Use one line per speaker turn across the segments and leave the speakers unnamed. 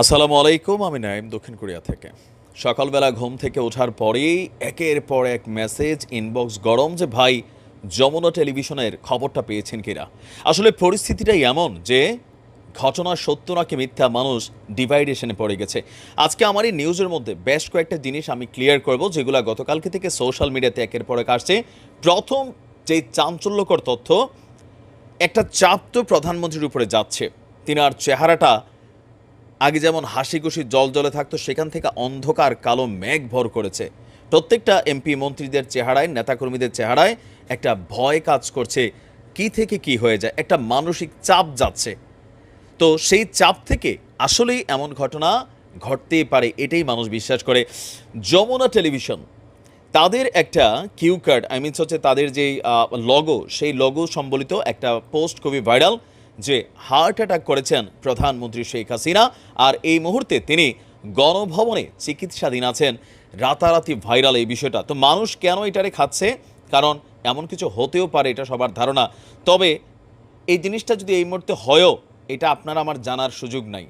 আসসালামু আলাইকুম, আমি নাইম দক্ষিণ কোরিয়া থেকে। সকালবেলা ঘুম থেকে ওঠার পরেই একের পর এক মেসেজ, ইনবক্স, গরম যে ভাই, যমুনা টেলিভিশনের খবরটা পেয়েছেন কিনা? আসলে পরিস্থিতিটাই এমন যে ঘটনা সত্য নাকি মিথ্যা মানুষ ডিভাইডেশনে পড়ে গেছে। আজকে আমার এই নিউজের মধ্যে বেশ কয়েকটা জিনিস আমি ক্লিয়ার করব, যেগুলো গতকালকে থেকে সোশ্যাল মিডিয়াতে একের পর এক আসছে। প্রথম যে চাঞ্চল্যকর তথ্য, একটা চাপ তো প্রধানমন্ত্রীর উপরে যাচ্ছে। তিনার চেহারাটা আগে যেমন হাসি খুশি জল জলে থাকতো, সেখান থেকে অন্ধকার কালো মেঘ ভর করেছে। প্রত্যেকটা এমপি মন্ত্রীদের চেহারায়, নেতাকর্মীদের চেহারায় একটা ভয় কাজ করছে, কি থেকে কি হয়ে যায়, একটা মানসিক চাপ যাচ্ছে। তো সেই চাপ থেকে আসলেই এমন ঘটনা ঘটতেই পারে, এটাই মানুষ বিশ্বাস করে। যমুনা টেলিভিশন তাদের একটা কিউ কার্ড, আই মিনস হচ্ছে তাদের যে লগো সেই লগো সম্বলিত একটা পোস্ট খুবই ভাইরাল যে হার্ট অ্যাটাক করেছেন প্রধানমন্ত্রী শেখ হাসিনা। আর এই মুহূর্তে তিনি গণভবনে চিকিৎসাধীন আছেন। রাতারাতি ভাইরাল এই বিষয়টা। তো মানুষ কেন এটারে খাচ্ছে? কারণ এমন কিছু হতেও পারে, এটা সবার ধারণা। তবে এই জিনিসটা যদি এই মুহূর্তে হয়ও, এটা আপনার আমার জানার সুযোগ নাই।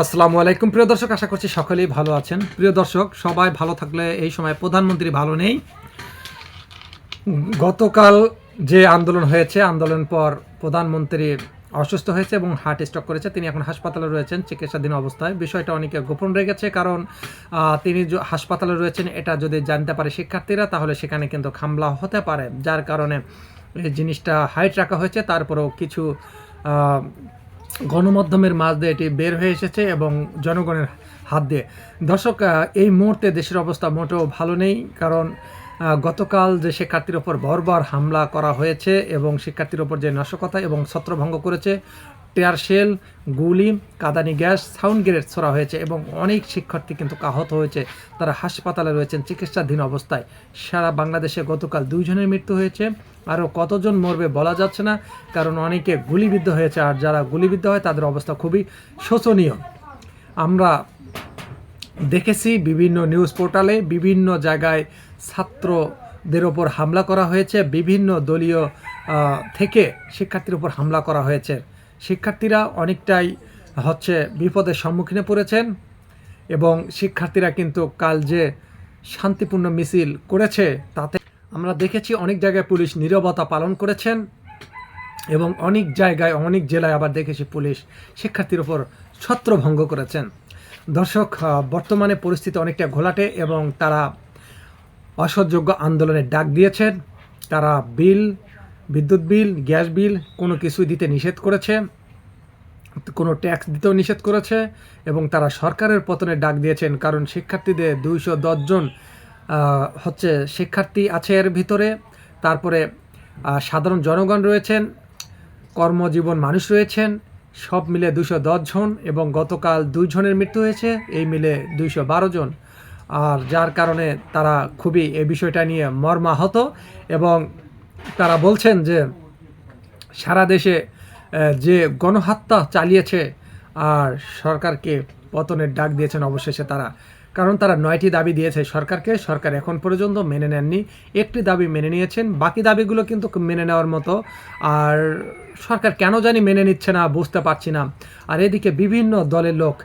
আসসালামু আলাইকুম, প্রিয় দর্শক, আশা করছি সকলেই ভালো আছেন। প্রিয় দর্শক, সবাই ভালো থাকলে এই সময় প্রধানমন্ত্রী ভালো নেই। গতকাল যে আন্দোলন হয়েছে, আন্দোলন পর প্রধানমন্ত্রী অসুস্থ হয়েছে এবং হার্ট স্ট্রোক করেছে। তিনি এখন হাসপাতালে রয়েছেন চিকিৎসাধীন অবস্থায়। বিষয়টা অনেকে গোপন রেখেছে কারণ তিনি হাসপাতালে রয়েছেন, এটা যদি জানতে পারে শিক্ষার্থীরা, তাহলে সেখানে কিন্তু খামলা হতে পারে। যার কারণে এই জিনিসটা হাইট রাখা হয়েছে। তারপরেও কিছু গণমাধ্যমের মাঝ দিয়ে এটি বের হয়ে এসেছে এবং জনগণের হাত দিয়ে। দর্শক এই মুহূর্তে দেশের অবস্থা মোটেও ভালো নেই, কারণ গতকাল যে শিক্ষার্থীর ওপর বর্বর হামলা করা হয়েছে এবং শিক্ষার্থীর ওপর যে নাশকতা এবং ছত্রভঙ্গ করেছে টেয়ার শেল, গুলি, কাদানি গ্যাস, সাউন্ড গ্রেড ছড়া হয়েছে এবং অনেক শিক্ষার্থী কিন্তু আহত হয়েছে। তারা হাসপাতালে রয়েছেন চিকিৎসাধীন অবস্থায়। সারা বাংলাদেশে গতকাল দুইজনের মৃত্যু হয়েছে। আরও কতজন মরবে বলা যাচ্ছে না, কারণ অনেকে গুলিবিদ্ধ হয়েছে আর যারা গুলিবিদ্ধ হয় তাদের অবস্থা খুবই শোচনীয়। আমরা দেখেছি বিভিন্ন নিউজ পোর্টালে বিভিন্ন জায়গায় ছাত্রদের ওপর হামলা করা হয়েছে। বিভিন্ন দলীয় থেকে শিক্ষার্থীর ওপর হামলা করা হয়েছে। শিক্ষার্থীরা অনেকটাই হচ্ছে বিপদের সম্মুখীনে পড়েছেন এবং শিক্ষার্থীরা কিন্তু কাল যে শান্তিপূর্ণ মিছিল করেছে, তাতে আমরা দেখেছি অনেক জায়গায় পুলিশ নীরবতা পালন করেছেন এবং অনেক জায়গায়, অনেক জেলায় আবার দেখেছি পুলিশ শিক্ষার্থীর ওপর ছত্রভঙ্গ করেছেন। দর্শক বর্তমানে পরিস্থিতি অনেকটা ঘোলাটে এবং তারা অসহযোগ্য আন্দোলনের ডাক দিয়েছেন। তারা বিল বিদ্যুৎ বিল, গ্যাস বিল কোনো কিছুই দিতে নিষেধ করেছে, কোনো ট্যাক্স দিতেও নিষেধ করেছে, এবং তারা সরকারের পতনের ডাক দিয়েছেন, কারণ শিক্ষার্থীদের দুইশো জন হচ্ছে শিক্ষার্থী আছে এর ভিতরে। তারপরে সাধারণ জনগণ রয়েছেন, কর্মজীবন মানুষ রয়েছেন, সব মিলে দুশো জন, এবং গতকাল দুইজনের মৃত্যু হয়েছে, এই মিলে দুইশো বারো জন। আর যার কারণে তারা খুবই এই বিষয়টা নিয়ে মর্মাহত, এবং তারা বলছেন যে সারা দেশে যে গণহত্যা চালিয়েছে আর সরকারকে পতনের ডাক দিয়েছেন অবশেষে তারা। কারণ তারা নয়টি দাবি দিয়েছে সরকারকে, সরকার এখন পর্যন্ত মেনে নেননি। একটি দাবি মেনে নিয়েছেন, বাকি দাবিগুলো কিন্তু মেনে নেওয়ার মতো। আর সরকার কেন জানি মেনে নিচ্ছে না, বুঝতে পারছি না। আর এদিকে বিভিন্ন দলের লোক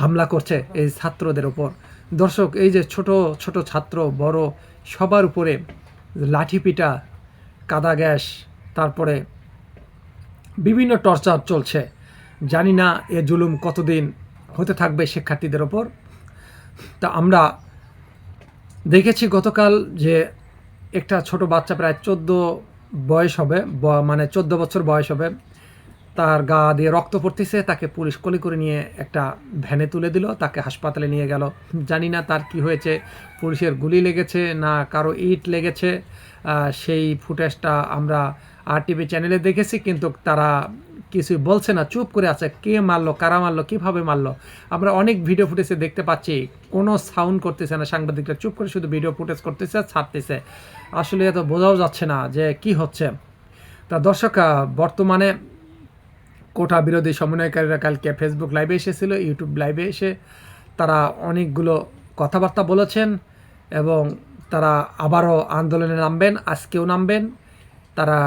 হামলা করছে এই ছাত্রদের ওপর। দর্শক, এই যে ছোট ছোট ছাত্র, বড়, সবার উপরে লাঠি পিটা কাদা গ্যাস, তারপরে বিভিন্ন টর্চার চলছে। জানি না এ জুলুম কতদিন হতে থাকবে শিক্ষার্থীদের ওপর। তা আমরা দেখেছি গতকাল যে একটা ছোট বাচ্চা প্রায় চোদ্দ বয়স হবে মানে চোদ্দ বছর বয়স হবে। তার গা দিয়ে রক্ত পড়তেছে, তাকে পুলিশ কলি করে নিয়ে একটা ভ্যানে তুলে দিল, তাকে হাসপাতালে নিয়ে গেল। জানি না তার কি হয়েছে, পুলিশের গুলি লেগেছে না কারও ইট লেগেছে। সেই ফুটেজটা আমরা আর টিভি চ্যানেলে দেখেছি, কিন্তু তারা কিছুই বলছে না। চুপ করে আছে, কে মারলো, কারা মারলো, কীভাবে মারলো? আমরা অনেক ভিডিও ফুটেজে দেখতে পাচ্ছি, কোনো সাউন্ড করতেছে না। সাংবাদিকরা চুপ করে শুধু ভিডিও ফুটেজ করতেছে ছাড়তেছে। আসলে এত বোঝাও যাচ্ছে না যে কি হচ্ছে। তা দর্শক বর্তমানে কোটা বিরোধী সমন্বয়কারীরা কালকে ফেসবুক লাইভে এসেছিল ইউটিউব লাইভে এসে তারা অনেকগুলো কথাবার্তা বলেছেন এবং তারা আবারও আন্দোলনে নামবেন, আজকেও নামবেন। তারা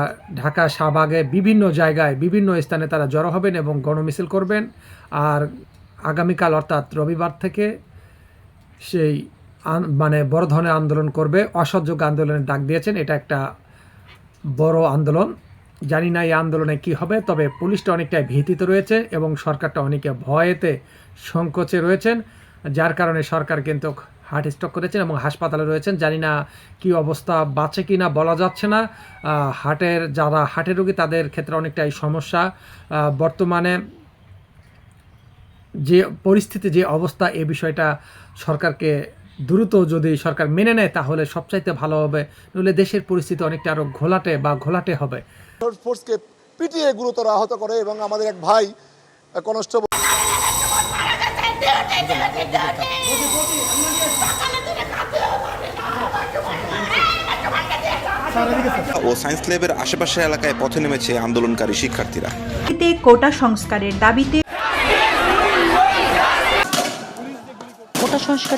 ঢাকা শাহবাগে বিভিন্ন জায়গায়, বিভিন্ন স্থানে তারা জড়ো হবেন এবং গণমিছিল করবেন। আর আগামীকাল অর্থাৎ রবিবার থেকে সেই মানে বড় ধরনের আন্দোলন করবে। অসহযোগ্য আন্দোলনের ডাক দিয়েছেন, এটা একটা বড় আন্দোলন। জানি না এই আন্দোলনে কি হবে, তবে পুলিশটা অনেকটাই ভীতিতে রয়েছে এবং সরকারটা অনেকে ভয়েতে সংকোচে রয়েছেন, যার কারণে সরকার কিন্তু হার্ট স্ট্রোক করেছেন এবং হাসপাতালে রয়েছেন। জানি না কি অবস্থা, বাঁচে কি না বলা যাচ্ছে না। হার্টের, যারা হার্টের রোগী তাদের ক্ষেত্রে অনেকটাই সমস্যা। বর্তমানে যে পরিস্থিতি, যে অবস্থা, এ বিষয়টা সরকারকে দ্রুত যদি সরকার মেনে নেয়, তাহলে সবচাইতে ভালো হবে। নইলে দেশের পরিস্থিতি অনেকটা আরও ঘোলাটে বা ঘোলাটে হবে।
ফোর্সকে পিটিয়ে গুরুতর আহত করে এবং আমাদের এক ভাই কনস্টেবল
ও সায়েন্স ল্যাবের আশেপাশের এলাকায় পথে নেমেছে আন্দোলনকারী শিক্ষার্থীরা।
কোটা সংস্কারের দাবিতে কোটা সংস্কার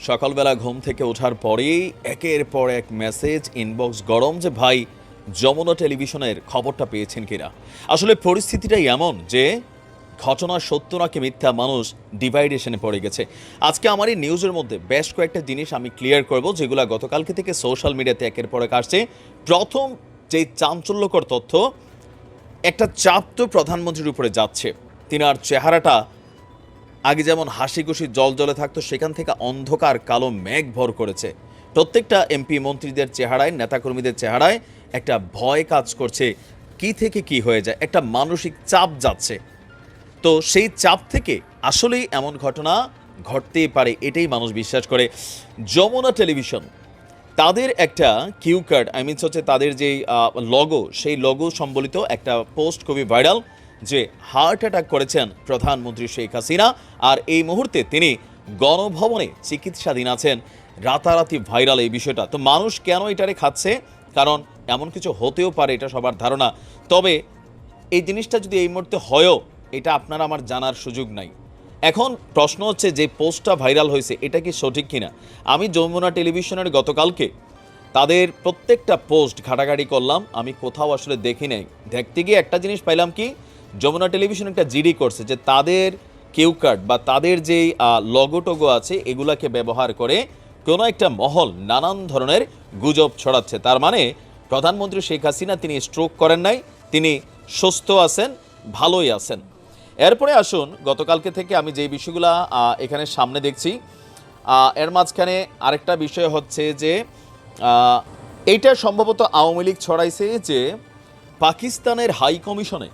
সকালবেলা ঘুম থেকে ওঠার পরেই একের পর এক মেসেজ ইনবক্স গরম যে, ভাই, যমুনা টেলিভিশনের খবরটা পেয়েছেন কিনা? আসলে পরিস্থিতিটাই এমন যে, ঘটনা সত্য নাকি মিথ্যা মানুষ ডিভাইডেশনে পড়ে গেছে। আজকে আমার এই নিউজের মধ্যে বেশ কয়েকটা জিনিস আমি ক্লিয়ার করব, যেগুলো গতকালকে থেকে সোশ্যাল মিডিয়াতে একের পর এক আসছে। প্রথম যে চাঞ্চল্যকর তথ্য, একটা চাপ তো প্রধানমন্ত্রীর উপরে যাচ্ছে। তিনার চেহারাটা আগে যেমন হাসি খুশি জল জলে থাকতো, সেখান থেকে অন্ধকার কালো মেঘ ভর করেছে। প্রত্যেকটা এমপি মন্ত্রীদের চেহারায়, নেতাকর্মীদের চেহারায় একটা ভয় কাজ করছে, কি থেকে কি হয়ে যায়, একটা মানসিক চাপ যাচ্ছে। তো সেই চাপ থেকে আসলেই এমন ঘটনা ঘটতেই পারে, এটাই মানুষ বিশ্বাস করে। যমুনা টেলিভিশন, তাদের একটা কিউ কার্ড, আই মিনস হচ্ছে তাদের যে লগো সেই লগো সম্বলিত একটা পোস্ট খুবই ভাইরাল। যে হার্ট অ্যাটাক করেছেন প্রধানমন্ত্রী শেখ হাসিনা, আর এই মুহূর্তে তিনি গণভবনে চিকিৎসাধীন আছেন। রাতারাতি ভাইরাল এই বিষয়টা। তো মানুষ কেন এটারে খাচ্ছে? কারণ এমন কিছু হতেও পারে, এটা সবার ধারণা। তবে এই জিনিসটা যদি এই মুহূর্তে হয়ও, এটা আপনার আমার জানার সুযোগ নাই। এখন প্রশ্ন হচ্ছে যে পোস্টটা ভাইরাল হয়েছে, এটা কি সঠিক কিনা? আমি যমুনা টেলিভিশনের গতকালকে তাদের প্রত্যেকটা পোস্ট ঘাটাঘাটি করলাম। আমি কোথাও আসলে দেখি নাই। দেখতে গিয়ে একটা জিনিস পাইলাম কি যমুনা টেলিভিশন একটা জিডি করছে যে তাদের কিউ কার্ড বা তাদের যেই লগো টোগো আছে, এগুলাকে ব্যবহার করে কোনো একটা মহল নানান ধরনের গুজব ছড়াচ্ছে। তার মানে প্রধানমন্ত্রী শেখ হাসিনা তিনি স্ট্রোক করেন নাই, তিনি সুস্থ আছেন, ভালোই আছেন। এরপরে আসুন, গতকালকে থেকে আমি যেই বিষয়গুলো এখানে সামনে দেখছি এর মাঝখানে আরেকটা বিষয় হচ্ছে যে এইটা সম্ভবত আওয়ামী লীগ ছড়াইছে যে, পাকিস্তানের হাই কমিশনে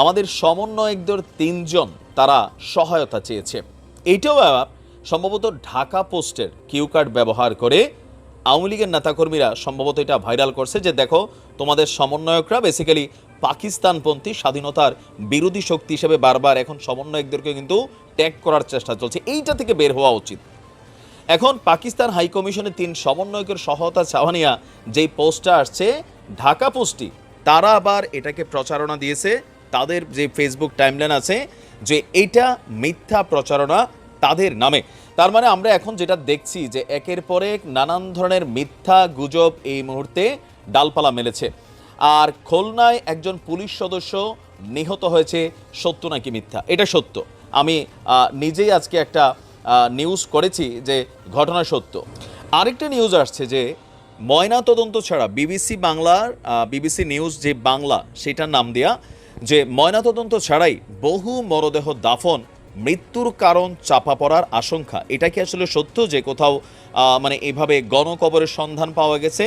আমাদের সমন্বয়কদের তিনজন তারা সহায়তা চেয়েছে। এইটাও সম্ভবত ঢাকা পোস্টের কিউ কার্ড ব্যবহার করে আওয়ামী লীগের নেতাকর্মীরা সম্ভবত এটা ভাইরাল করছে যে দেখো, তোমাদের সমন্বয়করা বেসিক্যালি পাকিস্তানপন্থী স্বাধীনতার বিরোধী শক্তি হিসেবে বারবার এখন সমন্বয়কদেরকে কিন্তু ট্যাগ করার চেষ্টা চলছে। এইটা থেকে বের হওয়া উচিত। এখন পাকিস্তান হাই কমিশনের তিন সমন্বয়কের সহায়তা চাওয়া যেই পোস্টটা আসছে, ঢাকা পোস্টটি, তারা আবার এটাকে প্রচারণা দিয়েছে তাদের যে ফেসবুক টাইমলাইন আছে, যে এটা মিথ্যা প্রচারণা তাদের নামে। তার মানে আমরা এখন যেটা দেখছি যে একের পর এক নানান ধরনের মিথ্যা গুজব এই মুহূর্তে ডালপালা মেলেছে। আর খুলনায় একজন পুলিশ সদস্য নিহত হয়েছে, সত্য নাকি মিথ্যা? এটা সত্য। আমি নিজেই আজকে একটা নিউজ করেছি যে ঘটনা সত্য। আরেকটা নিউজ আসছে যে ময়না তদন্ত ছাড়া বিবিসি বাংলার বিবিসি নিউজ যে বাংলা, সেটার নাম দেয়া যে ময়না তদন্ত ছাড়াই বহু মরদেহ দাফন, মৃত্যুর কারণ চাপা পড়ার আশঙ্কা। এটা কি আসলে সত্য যে কোথাও মানে এভাবে গণকবরের সন্ধান পাওয়া গেছে?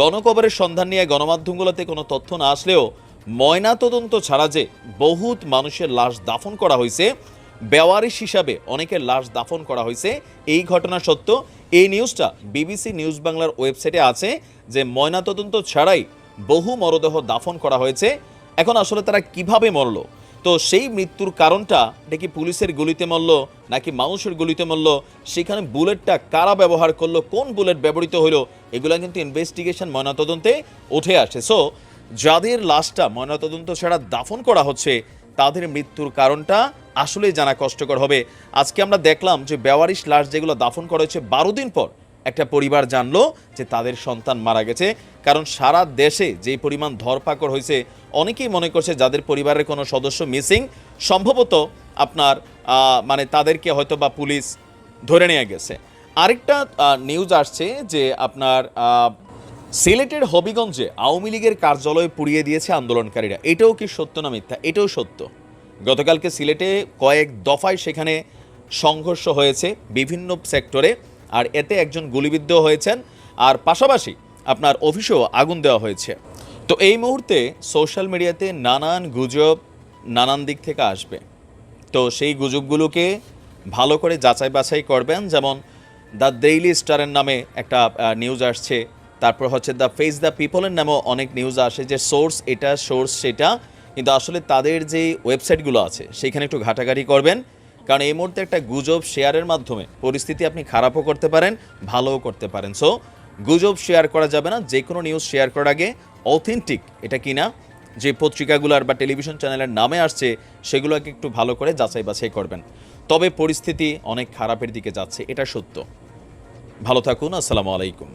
গণকবরের সন্ধান নিয়ে গণমাধ্যমগুলোতে কোনো তথ্য না আসলেও ময়না তদন্ত ছাড়া যে বহুত মানুষের লাশ দাফন করা হয়েছে, বেওয়ারিশ হিসাবে অনেকের লাশ দাফন করা হয়েছে, এই ঘটনা সত্য। এই নিউজটা বিবিসি নিউজ বাংলার ওয়েবসাইটে আছে যে ময়নাতদন্ত ছাড়াই বহু মরদেহ দাফন করা হয়েছে। এখন আসলে তারা কীভাবে মরলো? তো সেই মৃত্যুর কারণটা এটা কি পুলিশের গুলিতে মরল, নাকি মানুষের গুলিতে মরল? সেখানে বুলেটটা কারা ব্যবহার করল, কোন বুলেট ব্যবহৃত হলো এগুলো কিন্তু ইনভেস্টিগেশন ময়নাতদন্তে উঠে আসে। সো যাদের লাশটা ময়নাতদন্ত ছাড়া দাফন করা হচ্ছে, তাদের মৃত্যুর কারণটা আসলেই জানা কষ্টকর হবে। আজকে আমরা দেখলাম যে বেওয়ারিশ লাশ যেগুলো দাফন করা হয়েছে, বারো দিন পর একটা পরিবার জানলো যে তাদের সন্তান মারা গেছে। কারণ সারা দেশে যে পরিমাণ ধরপাকড় হয়েছে, অনেকেই মনে করছে যাদের পরিবারের কোনো সদস্য মিসিং, সম্ভবত আপনার মানে তাদেরকে হয়তো বা পুলিশ ধরে নিয়ে গেছে। আরেকটা নিউজ আসছে যে আপনার সিলেটের হবিগঞ্জে আওয়ামী লীগের কার্যালয় পুড়িয়ে দিয়েছে আন্দোলনকারীরা। এটাও কি সত্য না মিথ্যা? এটাও সত্য। গতকালকে সিলেটে কয়েক দফায় সেখানে সংঘর্ষ হয়েছে বিভিন্ন সেক্টরে। আর এতে একজন গুলিবিদ্ধ হয়েছেন আর পাশাপাশি আপনার অফিসেও আগুন দেওয়া হয়েছে। তো এই মুহূর্তে সোশ্যাল মিডিয়াতে নানান গুজব নানান দিক থেকে আসবে। তো সেই গুজবগুলোকে ভালো করে যাচাই বাছাই করবেন। যেমন দ্য ডেইলি স্টারের নামে একটা নিউজ আসছে। তারপর হচ্ছে দ্য ফেস দ্য পিপলের নামেও অনেক নিউজ আসে যে সোর্স এটা সোর্স সেটা। কিন্তু আসলে তাদের যে ওয়েবসাইটগুলো আছে, সেখানে একটু ঘাটাঘাটি করবেন। কারণ এই মুহূর্তে একটা গুজব শেয়ারের মাধ্যমে পরিস্থিতি আপনি খারাপও করতে পারেন, ভালোও করতে পারেন। সো গুজব শেয়ার করা যাবে না যে কোনো নিউজ শেয়ার করার আগে অথেন্টিক এটা কিনা, যে পত্রিকাগুলোর বা টেলিভিশন চ্যানেলের নামে আসছে, সেগুলোকে একটু ভালো করে যাচাই বাছাই করবেন। তবে পরিস্থিতি অনেক খারাপের দিকে যাচ্ছে, এটা সত্য। ভালো থাকুন, আসসালামু আলাইকুম।